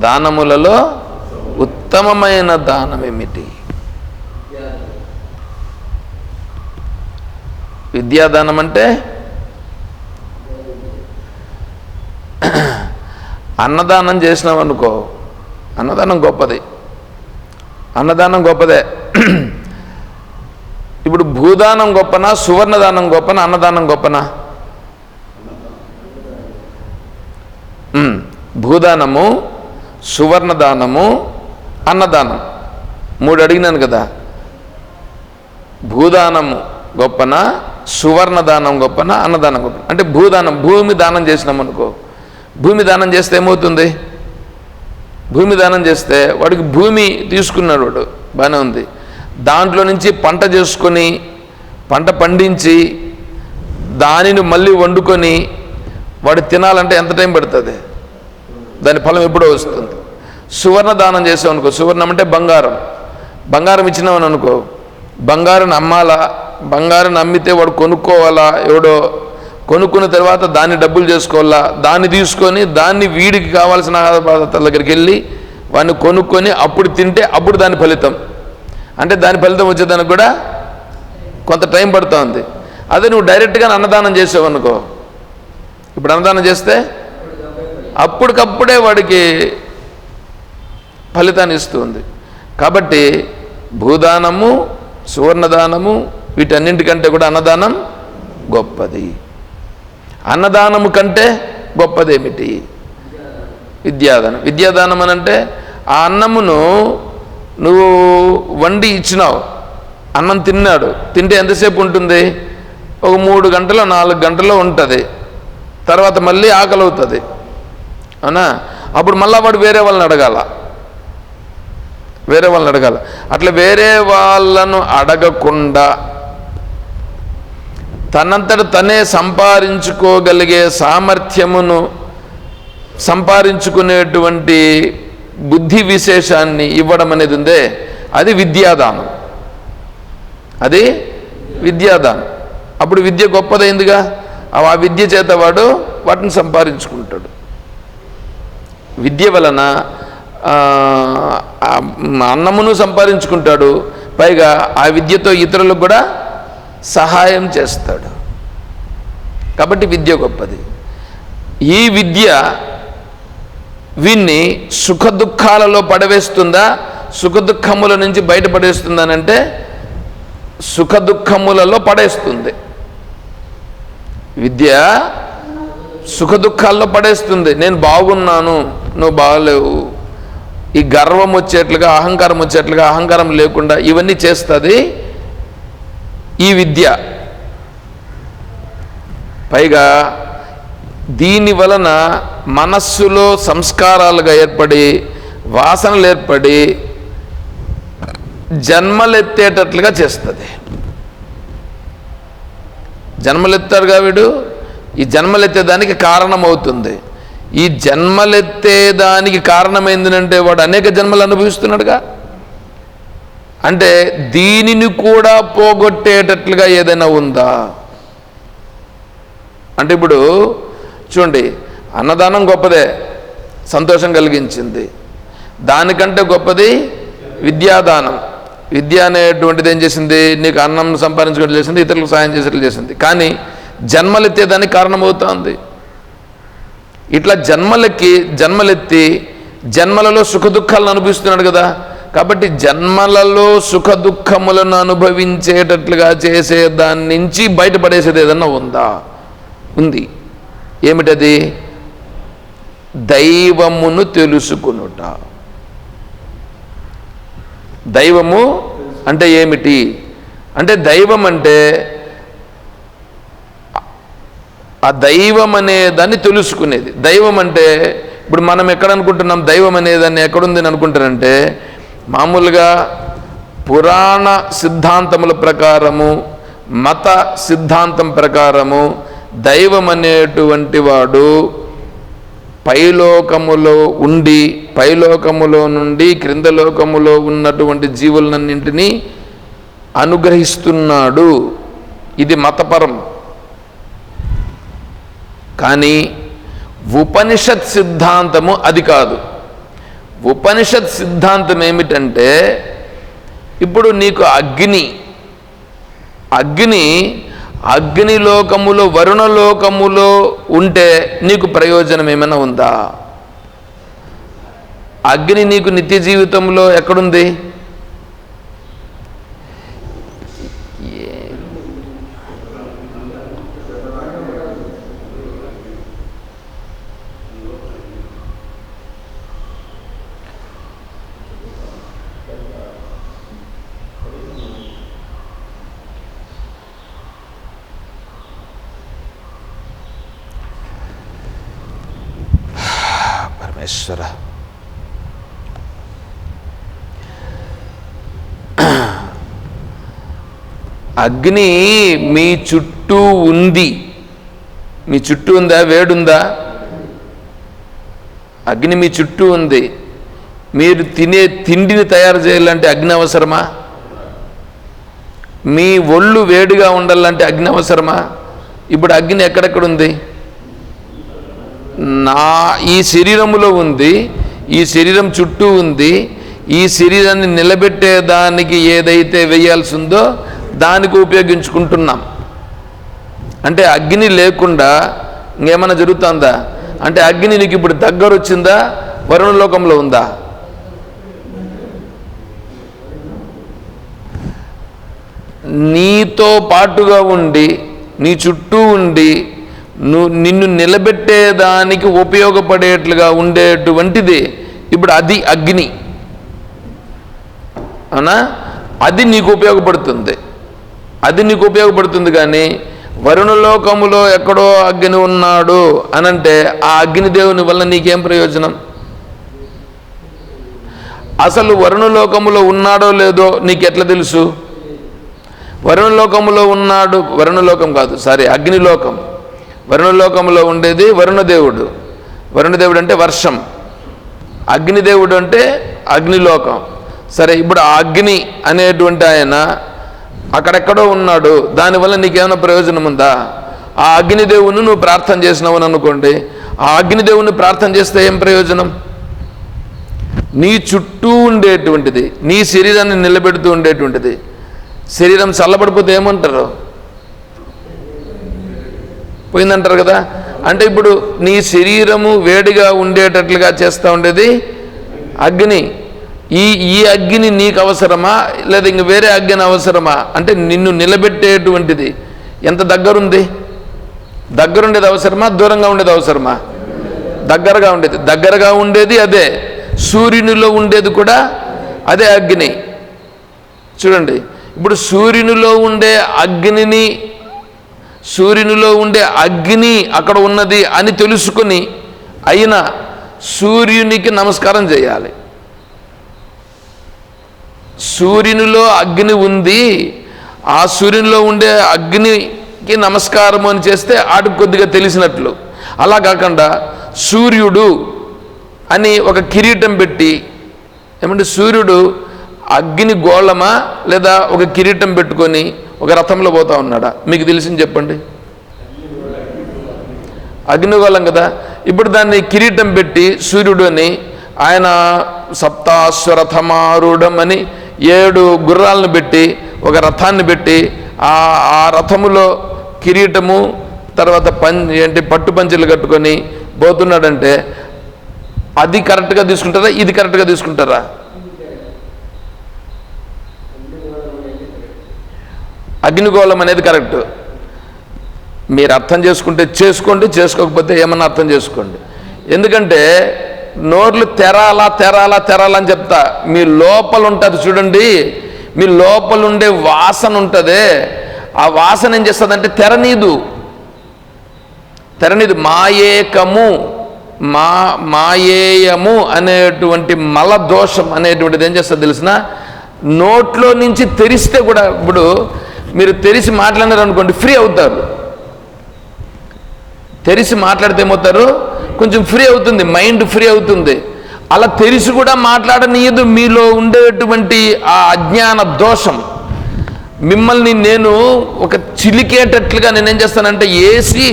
దానములలో ఉత్తమమైన దానం ఏమిటి విద్యాదానం అంటే అన్నదానం చేసినాం అనుకో అన్నదానం గొప్పది. అన్నదానం గొప్పదే. ఇప్పుడు భూదానం గొప్పనా సువర్ణదానం గొప్పనా అన్నదానం గొప్పనా? భూదానము సువర్ణదానము అన్నదానం. మూడు అడిగినాను కదా. భూదానము గొప్పన సువర్ణదానం గొప్పన అన్నదానం గొప్పన? అంటే భూదానం భూమి దానం చేసినాం అనుకో భూమి దానం చేస్తే ఏమవుతుంది? భూమి దానం చేస్తే వాడికి భూమి తీసుకున్నాడు వాడు. బాగానే ఉంది. దాంట్లో నుంచి పంట చేసుకొని పంట పండించి దానిని మళ్ళీ వండుకొని వాడు తినాలంటే ఎంత టైం పడుతుంది? దాని ఫలం ఎప్పుడో వస్తుంది. సువర్ణ దానం చేసాం అనుకో. సువర్ణం అంటే బంగారం. బంగారం ఇచ్చినామని అనుకో. బంగారం అమ్మాలా? బంగారం అమ్మితే వాడు కొనుక్కోవాలా? ఎవడో కొనుక్కున్న తర్వాత దాన్ని డబ్బులు చేసుకోవాలా? దాన్ని తీసుకొని దాన్ని వీడికి కావాల్సిన ఆధారపదార్థాల దగ్గరికి వెళ్ళి వాడిని కొనుక్కొని అప్పుడు తింటే అప్పుడు దాని ఫలితం. అంటే దాని ఫలితం వచ్చేదానికి కూడా కొంత టైం పడుతుంది. అదే నువ్వు డైరెక్ట్గా అన్నదానం చేసావు అనుకో. ఇప్పుడు అన్నదానం చేస్తే అప్పటికప్పుడే వాడికి ఫలితాన్ని ఇస్తుంది. కాబట్టి భూదానము సువర్ణదానము వీటన్నింటికంటే కూడా అన్నదానం గొప్పది. అన్నదానము కంటే గొప్పదేమిటి? విద్యాదానం. విద్యాదానం అని అంటే ఆ అన్నమును నువ్వు వండి ఇచ్చినావు. అన్నం తిన్నాడు. తింటే ఎంతసేపు ఉంటుంది? ఒక మూడు గంటలో నాలుగు గంటలో ఉంటుంది. తర్వాత మళ్ళీ ఆకలి అవుతుంది అవునా? అప్పుడు మళ్ళీ వాడు వేరే వాళ్ళని అడగాల. వేరే వాళ్ళని అడగాల. అట్లా వేరే వాళ్ళను అడగకుండా తనంతట తనే సంపాదించుకోగలిగే సామర్థ్యమును సంపాదించుకునేటువంటి బుద్ధి విశేషాన్ని ఇవ్వడం అనేది ఉందే. అది విద్యాదానం. అది విద్యాదానం. అప్పుడు విద్య గొప్పదైందిగా? ఆ విద్య చేత వాడు వాటిని సంపాదించుకుంటాడు. విద్య వలన అన్నమును సంపాదించుకుంటాడు. పైగా ఆ విద్యతో ఇతరులకు కూడా సహాయం చేస్తాడు. కాబట్టి విద్య గొప్పది. ఈ విద్య వీన్ని సుఖ దుఃఖాలలో పడవేస్తుందా? సుఖ దుఃఖముల నుంచి బయటపడేస్తుందనంటే సుఖ దుఃఖములలో పడేస్తుంది. విద్య సుఖ దుఃఖాల్లో పడేస్తుంది. నేను బాగున్నాను నువ్వు బాగలేవు ఈ గర్వం వచ్చేట్లుగా అహంకారం వచ్చేట్లుగా అహంకారం లేకుండా ఇవన్నీ చేస్తుంది ఈ విద్య. పైగా దీని వలన మనస్సులో సంస్కారాలుగా ఏర్పడి వాసనలు ఏర్పడి జన్మలెత్తేటట్లుగా చేస్తుంది. జన్మలెత్తారుగా వీడు? ఈ జన్మలెత్తేదానికి కారణమవుతుంది. ఈ జన్మలెత్తేదానికి కారణమైందనంటే వాడు అనేక జన్మలు అనుభవిస్తున్నాడుగా. అంటే దీనిని కూడా పోగొట్టేటట్లుగా ఏదైనా ఉందా? అంటే ఇప్పుడు చూడండి అన్నదానం గొప్పదే సంతోషం కలిగించింది. దానికంటే గొప్పది విద్యాదానం. విద్య అనేటువంటిది ఏం చేసింది? నీకు అన్నం సంపాదించుకోవడం చేసింది ఇతరులకు సాయం చేసేట్లు చేసింది. కానీ జన్మలెత్తేదానికి కారణమవుతోంది. ఇట్లా జన్మలకి జన్మలెత్తి జన్మలలో సుఖదుఖాలను అనుభవిస్తున్నాడు కదా. కాబట్టి జన్మలలో సుఖదుఖములను అనుభవించేటట్లుగా చేసే దాని నుంచి బయటపడేసేది ఏదన్నా ఉందా? ఉంది. ఏమిటది? దైవమును తెలుసుకునుట. దైవము అంటే ఏమిటి? అంటే దైవం అంటే ఆ దైవం అనే దాన్ని తెలుసుకునేది. దైవం అంటే ఇప్పుడు మనం ఎక్కడ అనుకుంటున్నాం? దైవం అనేదాన్ని ఎక్కడుందని అనుకుంటారంటే మామూలుగా పురాణ సిద్ధాంతముల ప్రకారము మత సిద్ధాంతం ప్రకారము దైవం అనేటువంటి వాడు పైలోకములో ఉండి పైలోకములో నుండి క్రింద లోకములో ఉన్నటువంటి జీవులన్నింటినీ అనుగ్రహిస్తున్నాడు. ఇది మతపరం. కానీ ఉపనిషత్ సిద్ధాంతము అది కాదు. ఉపనిషత్ సిద్ధాంతం ఏమిటంటే ఇప్పుడు నీకు అగ్ని అగ్ని అగ్నిలోకములో వరుణలోకములో ఉంటే నీకు ప్రయోజనం ఏమైనా ఉందా? అగ్ని నీకు నిత్య జీవితంలో ఎక్కడుంది? పరమేశ్వర. అగ్ని మీ చుట్టూ ఉంది. మీ చుట్టూ ఉందా? వేడుందా? అగ్ని మీ చుట్టూ ఉంది. మీరు తినే తిండిని తయారు చేయాలంటే అగ్ని అవసరమా? మీ ఒళ్ళు వేడిగా ఉండాలంటే అగ్ని అవసరమా? ఇప్పుడు అగ్ని ఎక్కడెక్కడ ఉంది? నా ఈ శరీరములో ఉంది ఈ శరీరం చుట్టూ ఉంది ఈ శరీరాన్ని నిలబెట్టే దానికి ఏదైతే వేయాల్సి ఉందో దానికి ఉపయోగించుకుంటున్నాం. అంటే అగ్ని లేకుండా ఇంకేమైనా జరుగుతుందా? అంటే అగ్ని నీకు ఇప్పుడు దగ్గర వచ్చిందా వరుణలోకంలో ఉందా? నీతో పాటుగా ఉండి నీ చుట్టూ ఉండి నువ్వు నిన్ను నిలబెట్టేదానికి ఉపయోగపడేట్లుగా ఉండేటువంటిది ఇప్పుడు అది అగ్ని. అవునా? అది నీకు ఉపయోగపడుతుంది. అది నీకు ఉపయోగపడుతుంది కానీ వరుణలోకములో ఎక్కడో అగ్ని ఉన్నాడు అనంటే ఆ అగ్నిదేవుని వల్ల నీకేం ప్రయోజనం? అసలు వరుణలోకములో ఉన్నాడో లేదో నీకు ఎట్లా తెలుసు? వరుణలోకములో ఉన్నాడు వరుణలోకం కాదు సారీ అగ్నిలోకం వరుణలోకంలో ఉండేది వరుణదేవుడు. వరుణదేవుడు అంటే వర్షం. అగ్నిదేవుడు అంటే అగ్నిలోకం. సరే ఇప్పుడు ఆ అగ్ని అనేటువంటి ఆయన అక్కడెక్కడో ఉన్నాడు. దానివల్ల నీకేమైనా ప్రయోజనం ఉందా? ఆ అగ్నిదేవుని నువ్వు ప్రార్థన చేసినావు అని అనుకోండి. ఆ అగ్నిదేవుని ప్రార్థన చేస్తే ఏం ప్రయోజనం? నీ చుట్టూ ఉండేటువంటిది నీ శరీరాన్ని నిలబెడుతూ ఉండేటువంటిది. శరీరం చల్లబడిపోతే ఏమంటారు? పోయిందంటారు కదా? అంటే ఇప్పుడు నీ శరీరము వేడిగా ఉండేటట్లుగా చేస్తూ ఉండేది అగ్ని. ఈ ఈ అగ్ని నీకు అవసరమా? లేదా ఇంక వేరే అగ్ని అవసరమా? అంటే నిన్ను నిలబెట్టేటువంటిది. ఎంత దగ్గరుంది? దగ్గరుండేది అవసరమా? దూరంగా ఉండేది అవసరమా? దగ్గరగా ఉండేది. దగ్గరగా ఉండేది అదే. సూర్యునిలో ఉండేది కూడా అదే అగ్ని. చూడండి. ఇప్పుడు సూర్యునిలో ఉండే అగ్నిని సూర్యునిలో ఉండే అగ్ని అక్కడ ఉన్నది అని తెలుసుకుని అయినా సూర్యునికి నమస్కారం చేయాలి. సూర్యునిలో అగ్ని ఉంది ఆ సూర్యునిలో ఉండే అగ్నికి నమస్కారం అని చేస్తే ఆటికి కొద్దిగా తెలిసినట్లు. అలా కాకుండా సూర్యుడు అని ఒక కిరీటం పెట్టి ఏమంటే సూర్యుడు అగ్ని గోళమా లేదా ఒక కిరీటం పెట్టుకొని ఒక రథంలో పోతా ఉన్నాడా? మీకు తెలిసింది చెప్పండి. అగ్నిగోళం కదా? ఇప్పుడు దాన్ని కిరీటం పెట్టి సూర్యుడు అని ఆయన సప్తాశ్వరథమారూఢం అని ఏడు గుర్రాలను పెట్టి ఒక రథాన్ని పెట్టి ఆ ఆ రథములో కిరీటము తర్వాత పం ఏంటి పట్టు పంచెలు కట్టుకొని పోతున్నాడంటే అది కరెక్ట్గా తీసుకుంటారా? ఇది కరెక్ట్గా తీసుకుంటారా? అగ్నిగోళం అనేది కరెక్ట్. మీరు అర్థం చేసుకుంటే చేసుకోండి చేసుకోకపోతే ఏమన్నా అర్థం చేసుకోండి. ఎందుకంటే నోర్లు తెరాలా తెరాలా తెరాలని అని చెప్తా. మీ లోపల ఉంటుంది చూడండి. మీ లోపల ఉండే వాసన ఉంటుంది. ఆ వాసన ఏం చేస్తుందంటే తెరనీదు. తెరనీదు. మాయేకము మా మాయేయము అనేటువంటి మల దోషం అనేటువంటిది ఏం చేస్తుంది తెలిసిన? నోట్లో నుంచి తెరిస్తే కూడా ఇప్పుడు మీరు తెరిచి మాట్లాడారు అనుకోండి ఫ్రీ అవుతారు. తెరిచి మాట్లాడితే ఏమవుతారు? కొంచెం ఫ్రీ అవుతుంది మైండ్ ఫ్రీ అవుతుంది. అలా తెరిచి కూడా మాట్లాడనీయదు మీలో ఉండేటువంటి ఆ అజ్ఞాన దోషం. మిమ్మల్ని నేను ఒక చిలికేటట్లుగా నేనేం చేస్తానంటే ఏసి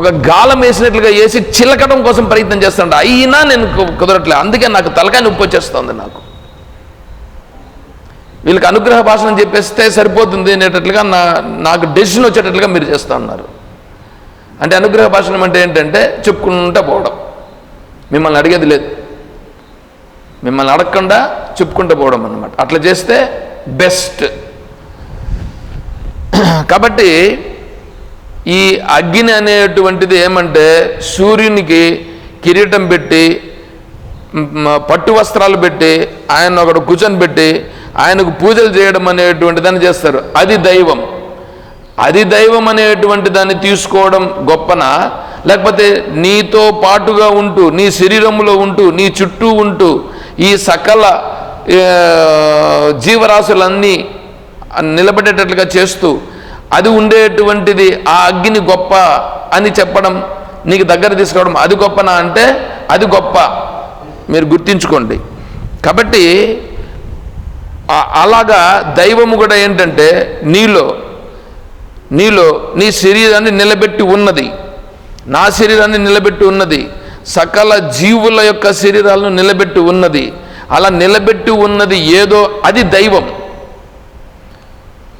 ఒక గాలం వేసినట్లుగా వేసి చిలకడం కోసం ప్రయత్నం చేస్తాను అయినా నేను కుదరట్లేదు అందుకే నాకు తలకాయ నొప్పి వచ్చేస్తుంది నాకు. వీళ్ళకి అనుగ్రహ భాషను చెప్పేస్తే సరిపోతుంది అనేటట్లుగా నా నాకు డెసిషన్ వచ్చేటట్లుగా మీరు చేస్తూ ఉన్నారు అంటే అనుగ్రహ భాషణం అంటే ఏంటంటే చెప్పుకుంటూ పోవడం. మిమ్మల్ని అడిగేది లేదు. మిమ్మల్ని అడగకుండా చెప్పుకుంటూ పోవడం అన్నమాట. అట్లా చేస్తే బెస్ట్ కాబట్టి ఈ అగ్ని అనేటువంటిది ఏమంటే సూర్యునికి కిరీటం పెట్టి పట్టు వస్త్రాలు పెట్టి ఆయన ఒకడు కూర్చొని పెట్టి ఆయనకు పూజలు చేయడం అనేటువంటి దాన్ని చేస్తారు. అది దైవం. అది దైవం అనేటువంటి దాన్ని తీసుకోవడం గొప్పన? లేకపోతే నీతో పాటుగా ఉంటూ నీ శరీరంలో ఉంటూ నీ చుట్టూ ఉంటూ ఈ సకల జీవరాశులన్నీ నిలబడేటట్లుగా చేస్తూ అది ఉండేటువంటిది ఆ అగ్గిని గొప్ప అని చెప్పడం నీకు దగ్గర తీసుకోవడం అది గొప్పనా అంటే అది గొప్ప. మీరు గుర్తించుకోండి. కాబట్టి అలాగా దైవము కూడా ఏంటంటే నీలో నీలో నీ శరీరాన్ని నిలబెట్టి ఉన్నది. నా శరీరాన్ని నిలబెట్టి ఉన్నది. సకల జీవుల యొక్క శరీరాలను నిలబెట్టి ఉన్నది. అలా నిలబెట్టి ఉన్నది ఏదో అది దైవం.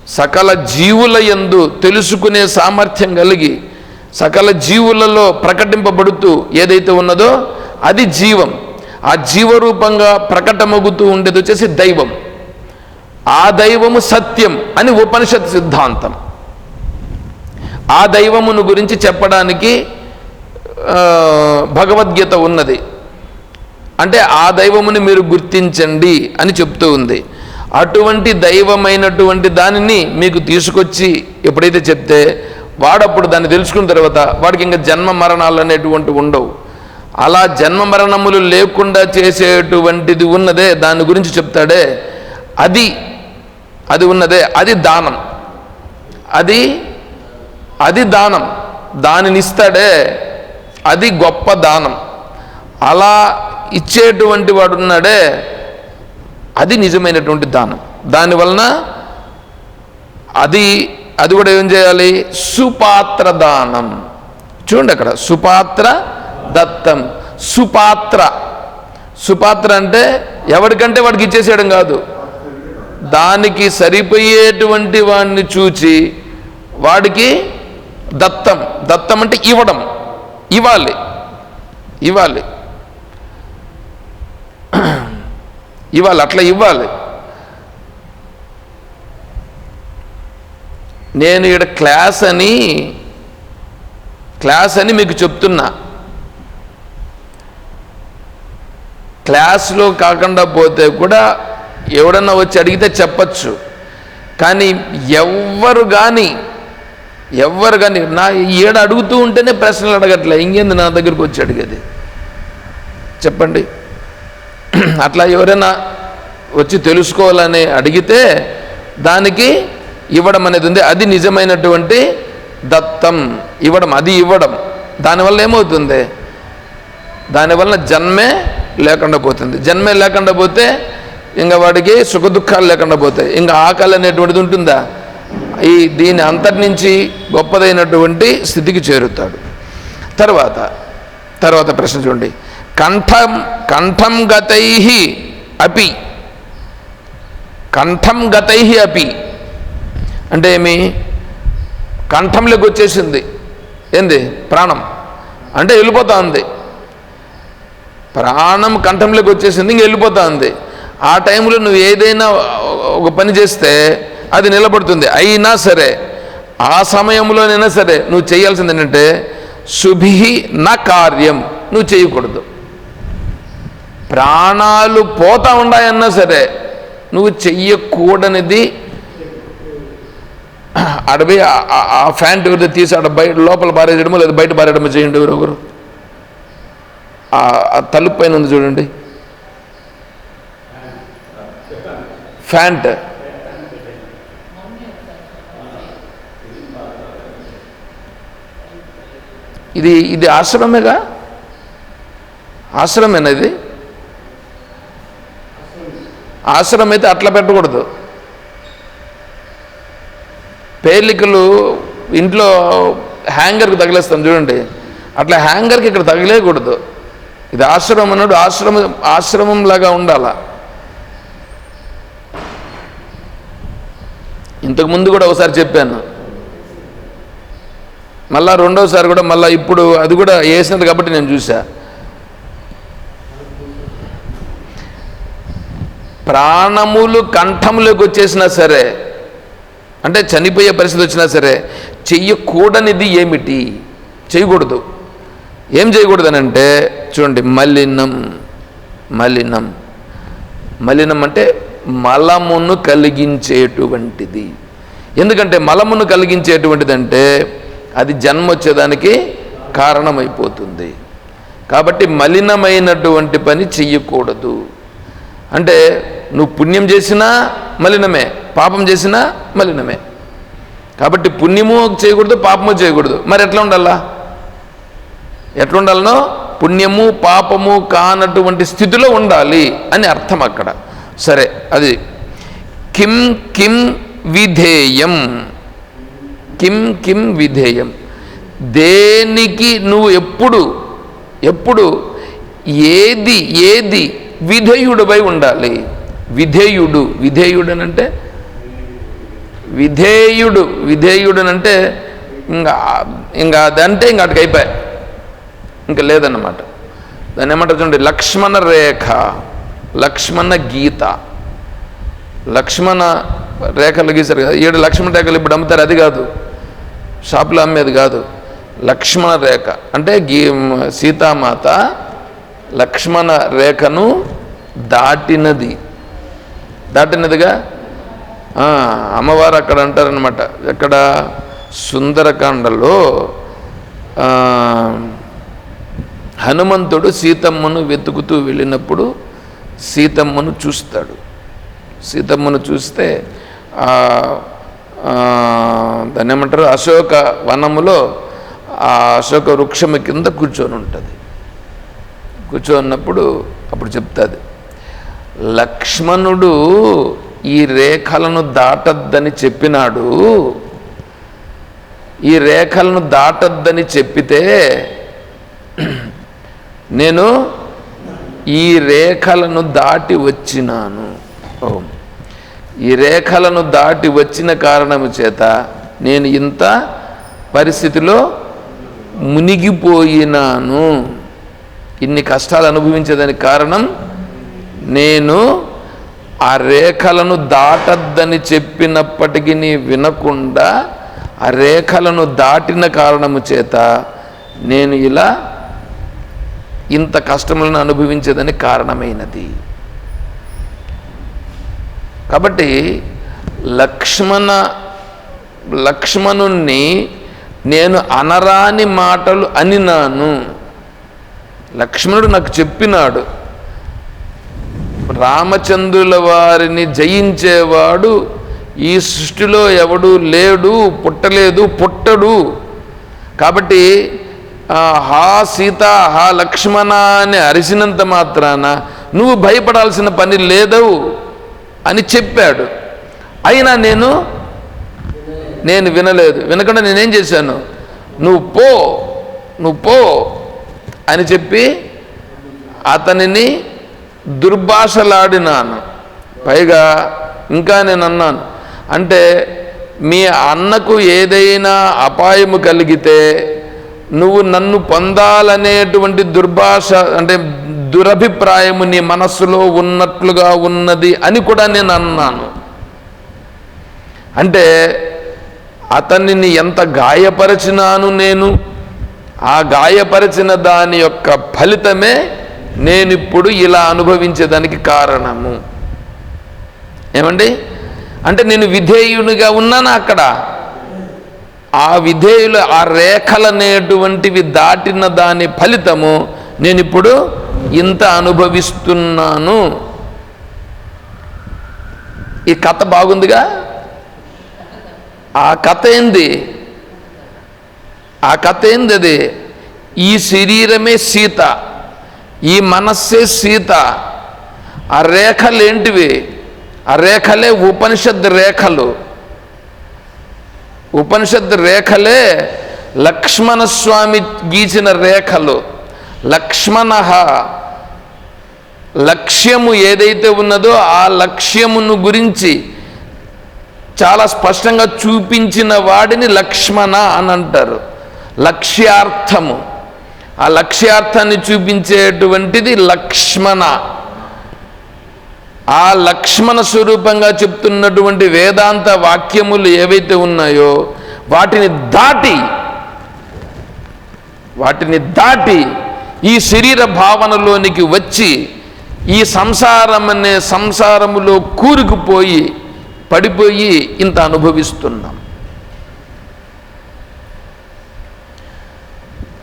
సకల జీవుల ఎందు తెలుసుకునే సామర్థ్యం కలిగి సకల జీవులలో ప్రకటింపబడుతూ ఏదైతే ఉన్నదో అది జీవం. ఆ జీవరూపంగా ప్రకటమగుతూ ఉండేది వచ్చేసి దైవం. ఆ దైవము సత్యం అని ఉపనిషత్ సిద్ధాంతం. ఆ దైవమును గురించి చెప్పడానికి భగవద్గీత ఉన్నది. అంటే ఆ దైవముని మీరు గుర్తించండి అని చెప్తూ ఉంది. అటువంటి దైవమైనటువంటి దానిని మీకు తీసుకొచ్చి ఎప్పుడైతే చెప్తే వాడప్పుడు దాన్ని తెలుసుకున్న తర్వాత వాడికి ఇంకా జన్మ మరణాలు అనేటువంటి ఉండవు. అలా జన్మ మరణములు లేకుండా చేసేటువంటిది ఉన్నదే దాని గురించి చెప్తాడే. అది అది ఉన్నదే అది దానం. అది అది దానం. దానినిస్తాడే అది గొప్ప దానం. అలా ఇచ్చేటువంటి వాడు ఉన్నాడే అది నిజమైనటువంటి దానం. దానివలన అది అది కూడా ఏం చేయాలి? సుపాత్ర దానం. చూడండి అక్కడ సుపాత్ర దత్తం. సుపాత్ర. సుపాత్ర అంటే ఎవరికంటే వాడికి ఇచ్చేసేయడం కాదు. దానికి సరిపోయేటువంటి వాడిని చూచి వాడికి దత్తం. దత్తం అంటే ఇవ్వడం. ఇవ్వాలి. ఇవ్వాలి. ఇవ్వాలి. అట్లా ఇవ్వాలి. నేను ఇక్కడ క్లాస్ అని క్లాస్ అని మీకు చెప్తున్నా. క్లాస్లో కాకుండా పోతే కూడా ఎవడన్నా వచ్చి అడిగితే చెప్పచ్చు. కానీ ఎవ్వరు కానీ ఎవ్వరు కానీ నా ఏడు అడుగుతూ ఉంటేనే ప్రశ్నలు అడగట్లే. ఇంకేంది నా దగ్గరికి వచ్చి అడిగేది? చెప్పండి. అట్లా ఎవరైనా వచ్చి తెలుసుకోవాలని అడిగితే దానికి ఇవ్వడం అనేది ఉంది. అది నిజమైనటువంటి దత్తం. ఇవ్వడం అది ఇవ్వడం. దానివల్ల ఏమవుతుంది? దానివల్ల జన్మే లేకుండా పోతుంది. జన్మే లేకుండా పోతే ఇంకా వాడికి సుఖ దుఃఖాలు లేకుండా పోతాయి. ఇంకా ఆకలి అనేటువంటిది ఉంటుందా? ఈ దీని అంతటి నుంచి గొప్పదైనటువంటి స్థితికి చేరుతాడు. తర్వాత తర్వాత ప్రశ్న చూడండి. కంఠం కంఠం గతై అపి. కంఠం గతై అపి. అంటే ఏమి? కంఠంలోకి వచ్చేసింది. ఏంది? ప్రాణం. అంటే వెళ్ళిపోతా ఉంది. ప్రాణం కంఠంలోకి వచ్చేసింది ఇంక వెళ్ళిపోతా ఉంది. ఆ టైంలో నువ్వు ఏదైనా ఒక పని చేస్తే అది నిలబడుతుంది. అయినా సరే ఆ సమయంలోనైనా సరే నువ్వు చేయాల్సింది ఏంటంటే శుభి నా కార్యం నువ్వు చేయకూడదు. ప్రాణాలు పోతా ఉన్నాయన్నా సరే నువ్వు చెయ్యకూడనిది అడవి ఆ ఫ్యాంట్ ఎవరిదో తీసి ఆడ బయట లోపల బారేయడము లేదా బయట బారేయడమో చేయండి ఎవరొకరు ఆ తలుపు పైన ఉంది చూడండి. ఫ్యాంట్. ఇది ఇది ఆశ్రమేగా? ఆశ్రమేనా ఇది? ఆశ్రమం అయితే అట్లా పెట్టకూడదు. పేలికలు ఇంట్లో హ్యాంగర్కి తగిలేస్తాం చూడండి. అట్లా హ్యాంగర్కి ఇక్కడ తగిలేయకూడదు ఇది ఆశ్రమం అన్నాడు ఆశ్రమం ఆశ్రమం లాగా ఉండాలా? ఇంతకు ముందు కూడా ఒకసారి చెప్పాను. మళ్ళా రెండోసారి కూడా మళ్ళీ ఇప్పుడు అది కూడా వేసినది కాబట్టి నేను చూసా ప్రాణములు కంఠములోకి వచ్చేసినా సరే అంటే చనిపోయే పరిస్థితి వచ్చినా సరే చెయ్యకూడనిది ఏమిటి? చేయకూడదు ఏం చేయకూడదు అని అంటే చూడండి మలినం మలినం. మలినం అంటే మలమును కలిగించేటువంటిది. ఎందుకంటే మలమును కలిగించేటువంటిది అంటే అది జన్మ వచ్చేదానికి కారణమైపోతుంది. కాబట్టి మలినమైనటువంటి పని చెయ్యకూడదు. అంటే నువ్వు పుణ్యం చేసినా మలినమే పాపం చేసినా మలినమే. కాబట్టి పుణ్యము చేయకూడదు పాపము చేయకూడదు. మరి ఎట్లా ఉండాలా? ఎట్లా ఉండాలనో? పుణ్యము పాపము కానటువంటి స్థితిలో ఉండాలి అని అర్థం అక్కడ. సరే అది కిం కిం విధేయం. కిం కిం విధేయం. దేనికి నువ్వు ఎప్పుడు ఎప్పుడు ఏది ఏది విధేయుడుపై ఉండాలి? విధేయుడు విధేయుడనంటే? విధేయుడు విధేయుడనంటే ఇంకా ఇంకా అదంటే ఇంకా అటుకైపోయా ఇంకా లేదన్నమాట. దాన్ని ఏమంటారు చూడండి లక్ష్మణ రేఖ. లక్ష్మణ గీత. లక్ష్మణ రేఖలు గీసారు కదా ఏడు లక్ష్మణ రేఖలు ఇప్పుడు అమ్ముతారు అది కాదు. షాపులో అమ్మేది కాదు. లక్ష్మణ రేఖ అంటే గీ సీతామాత లక్ష్మణ రేఖను దాటినది. దాటినదిగా అమ్మవారు అక్కడ అంటారనమాట ఎక్కడ? సుందరకాండలో హనుమంతుడు సీతమ్మను వెతుకుతూ వెళ్ళినప్పుడు సీతమ్మను చూస్తాడు. సీతమ్మను చూస్తే దాన్ని ఏమంటారు? అశోక వనములో ఆ అశోక వృక్షము కింద కూర్చొని ఉంటుంది. కూర్చోన్నప్పుడు అప్పుడు చెప్తుంది లక్ష్మణుడు ఈ రేఖలను దాటద్దని చెప్పినాడు. ఈ రేఖలను దాటద్దని చెప్పితే నేను ఈ రేఖలను దాటి వచ్చినాను. ఓ ఈ రేఖలను దాటి వచ్చిన కారణము చేత నేను ఇంత పరిస్థితిలో మునిగిపోయినాను. ఇన్ని కష్టాలు అనుభవించేదానికి కారణం నేను ఆ రేఖలను దాటద్దని చెప్పినప్పటికీ వినకుండా ఆ రేఖలను దాటిన కారణము చేత నేను ఇలా ఇంత కష్టములను అనుభవించేదని కారణమైనది. కాబట్టి లక్ష్మణ లక్ష్మణుణ్ణి నేను అనరాని మాటలు అనినాను. లక్ష్మణుడు నాకు చెప్పినాడు రామచంద్రుల వారిని జయించేవాడు ఈ సృష్టిలో ఎవడు లేడు పుట్టలేదు పుట్టడు. కాబట్టి హా సీత హా లక్ష్మణ అని అరిసినంత మాత్రాన నువ్వు భయపడాల్సిన పని లేదవు అని చెప్పాడు. అయినా నేను నేను వినలేదు. వినకుండా నేనేం చేశాను? నువ్వు పో నువ్వు పో అని చెప్పి అతనిని దుర్భాషలాడినాను. పైగా ఇంకా నేను అన్నాను అంటే మీ అన్నకు ఏదైనా అపాయము కలిగితే నువ్వు నన్ను పొందాలనేటువంటి దుర్భాష అంటే దురభిప్రాయము నీ మనస్సులో ఉన్నట్లుగా ఉన్నది అని కూడా నేను అన్నాను. అంటే అతనిని ఎంత గాయపరిచినాను నేను ఆ గాయపరిచిన దాని యొక్క ఫలితమే నేనిప్పుడు ఇలా అనుభవించేదానికి కారణము. ఏమండి? అంటే నేను విధేయునిగా ఉన్నానా అక్కడ? ఆ విధేయులు ఆ రేఖలనేటువంటివి దాటిన దాని ఫలితము నేను ఇప్పుడు ఇంత అనుభవిస్తున్నాను. ఈ కథ బాగుందిగా? ఆ కథ ఏంది? ఆ కథ ఏంది అది? ఈ శరీరమే సీత ఈ మనస్సే సీత. ఆ రేఖలు ఏంటివి ఆ రేఖలే ఉపనిషత్ రేఖలు. ఉపనిషత్ రేఖలే లక్ష్మణస్వామి గీచిన రేఖలు. లక్ష్మణ. లక్ష్యము ఏదైతే ఉన్నదో ఆ లక్ష్యమును గురించి చాలా స్పష్టంగా చూపించిన వాడిని లక్ష్మణ అని అంటారు లక్ష్యార్థము. ఆ లక్ష్యార్థాన్ని చూపించేటువంటిది లక్ష్మణ. ఆ లక్ష్మణ స్వరూపంగా చెప్తున్నటువంటి వేదాంత వాక్యములు ఏవైతే ఉన్నాయో వాటిని దాటి వాటిని దాటి ఈ శరీర భావనలోనికి వచ్చి ఈ సంసారం అనే సంసారములో కూరుకుపోయి పడిపోయి ఇంత అనుభవిస్తున్నాం.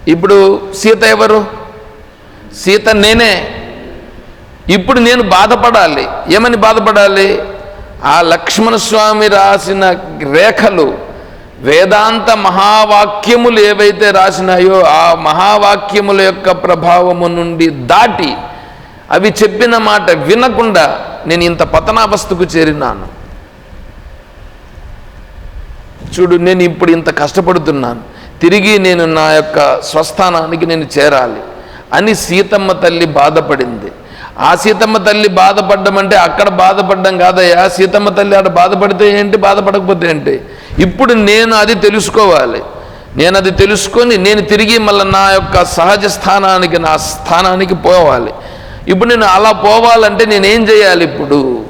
ఇప్పుడు సీత ఎవరు? సీత నేనే. ఇప్పుడు నేను బాధపడాలి. ఏమని బాధపడాలి? ఆ లక్ష్మణస్వామి రాసిన రేఖలు వేదాంత మహావాక్యములు ఏవైతే రాసినాయో ఆ మహావాక్యముల యొక్క ప్రభావము నుండి దాటి అవి చెప్పిన మాట వినకుండా నేను ఇంత పతనావస్థకు చేరినాను. చూడు నేను ఇప్పుడు ఇంత కష్టపడుతున్నాను. తిరిగి నేను నా యొక్క స్వస్థానానికి నేను చేరాలి అని సీతమ్మ తల్లి బాధపడింది. ఆ సీతమ్మ తల్లి బాధపడ్డం అంటే అక్కడ బాధపడ్డం కాదయ్యా. సీతమ్మ తల్లి ఆడ బాధపడితే ఏంటి? బాధపడకపోతే ఏంటి? ఇప్పుడు నేను అది తెలుసుకోవాలి. నేను అది తెలుసుకొని నేను తిరిగి మళ్ళీ నా యొక్క సహజ స్థానానికి నా స్థానానికి పోవాలి. ఇప్పుడు నేను అలా పోవాలంటే నేనేం చేయాలి ఇప్పుడు?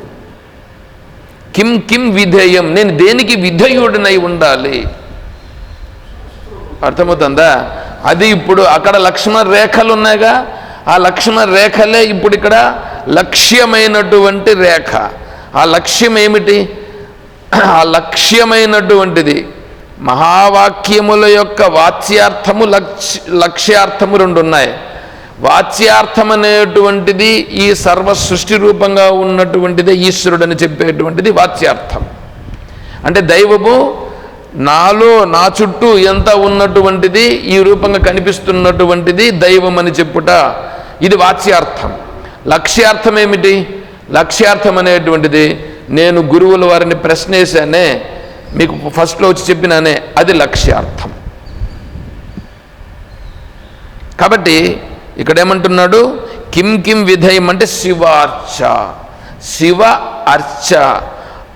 కిం కిం విధేయం? నేను దేనికి విధేయుడినై ఉండాలి? అర్థమవుతుందా? అది ఇప్పుడు అక్కడ లక్ష్మణ రేఖలు ఉన్నాయిగా. ఆ లక్షణ రేఖలే ఇప్పుడు ఇక్కడ లక్ష్యమైనటువంటి రేఖ. ఆ లక్ష్యం ఏమిటి? ఆ లక్ష్యమైనటువంటిది. మహావాక్యముల యొక్క వాచ్యార్థము లక్ష్ లక్ష్యార్థము రెండు ఉన్నాయి వాచ్యార్థం అనేటువంటిది ఈ సర్వ సృష్టి రూపంగా ఉన్నటువంటిదే ఈశ్వరుడు అని చెప్పేటువంటిది వాచ్యార్థం. అంటే దైవము నాలో నా చుట్టూ ఎంత ఉన్నటువంటిది ఈ రూపంగా కనిపిస్తున్నటువంటిది దైవం అని చెప్పుట. ఇది వాచ్యార్థం. లక్ష్యార్థం ఏమిటి లక్ష్యార్థం అనేటువంటిది నేను గురువుల వారిని ప్రశ్నేశానే మీకు ఫస్ట్లో వచ్చి చెప్పినానే అది లక్ష్యార్థం. కాబట్టి ఇక్కడేమంటున్నాడు? కిం కిం విధేయం అంటే శివార్చ. శివ అర్చ.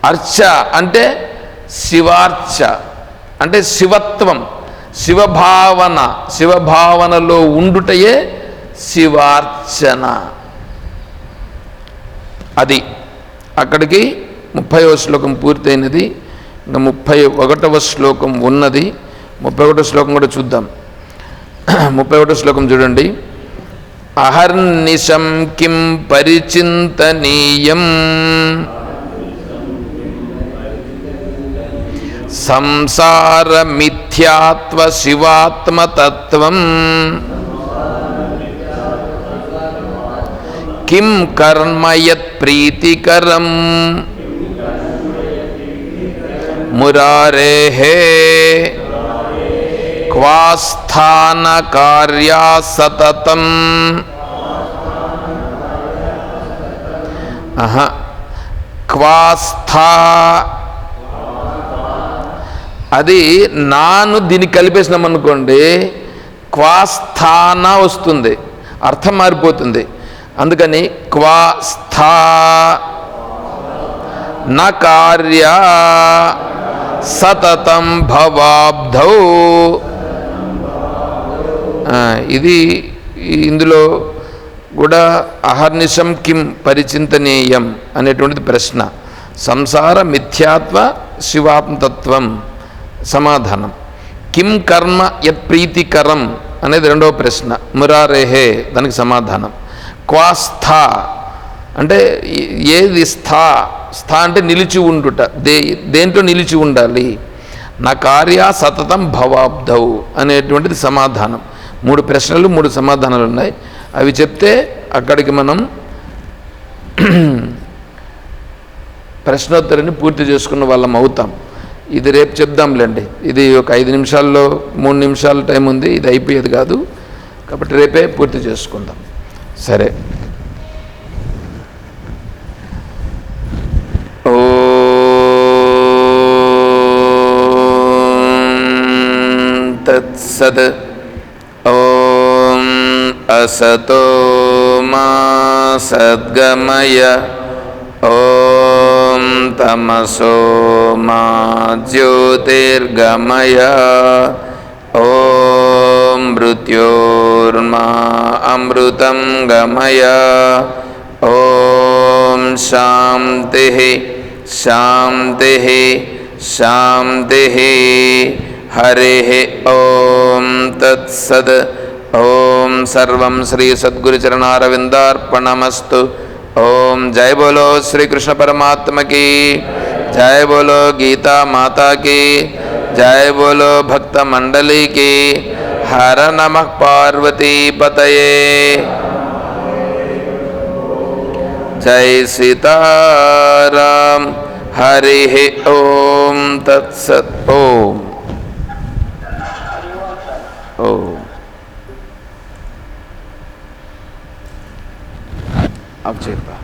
అర్చ అంటే శివార్చ. అంటే శివత్వం. శివభావన. శివభావనలో ఉండుటయే శివార్చన. అది అక్కడికి ముప్పైవ శ్లోకం పూర్తయినది ఇంకా ముప్పై ఒకటవ శ్లోకం ఉన్నది. ముప్పై ఒకటో శ్లోకం కూడా చూద్దాం. ముప్పై ఒకటో శ్లోకం చూడండి. అహర్నిశం కిం పరిచింతనీయం. సంసారమిథ్యాత్వ శివాత్మతత్వం. కిం కర్మ యత్ ప్రీతికరం మురారేహే క్వాస్థాన కార్యా సతతం క్వాస్థా అది నాను దీన్ని కలిపేసినాం అనుకోండి క్వాస్థాన వస్తుంది అర్థం మారిపోతుంది. అందుకని క్వాస్థా న కార్య సతతం భవాబ్ధౌ. ఇది ఇందులో కూడా అహర్నిశం కిం పరిచింతనీయం అనేటువంటిది ప్రశ్న. సంసార మిథ్యాత్వ శివాత్మతత్వం సమాధానం. కిం కర్మ యత్ ప్రీతికరం అనేది రెండవ ప్రశ్న. మురారేహే దానికి సమాధానం. క్వాస్థ. అంటే ఏది స్థా? స్థా అంటే నిలిచి ఉండుట. దే దేంట్లో నిలిచి ఉండాలి? నా కార్య సతతం భవాబ్ధౌ అనేటువంటిది సమాధానం. మూడు ప్రశ్నలు మూడు సమాధానాలు ఉన్నాయి. అవి చెప్తే అక్కడికి మనం ప్రశ్నోత్తరిని పూర్తి చేసుకున్న వాళ్ళం అవుతాం. ఇది రేపు చెప్దాంలేండి. ఇది ఒక ఐదు నిమిషాల్లో మూడు నిమిషాల టైం ఉంది. ఇది అయిపోయేది కాదు. కాబట్టి రేపే పూర్తి చేసుకుందాం. సరే. तत्सद् ॐ असतो मा सद्गमय ॐ तमसो मा ज्योतिर्गमय ॐ मृत्योर्मा अमृतं गमय। ॐ शान्तिः शान्तिः शान्तिः। हरिः ॐ तत्सद्। ॐ सर्वं श्रीसद्गुरुचरणारविन्दार्पणमस्तु ॐ जय बोलो श्री कृष्ण परमात्मा की। जय बोलो गीता माता की। जय बोलो भक्त मंडली की। हर नमः पार्वती पतये। जय सीताराम। हरि ओम तत्सत। ओम। ओम। अब चेपा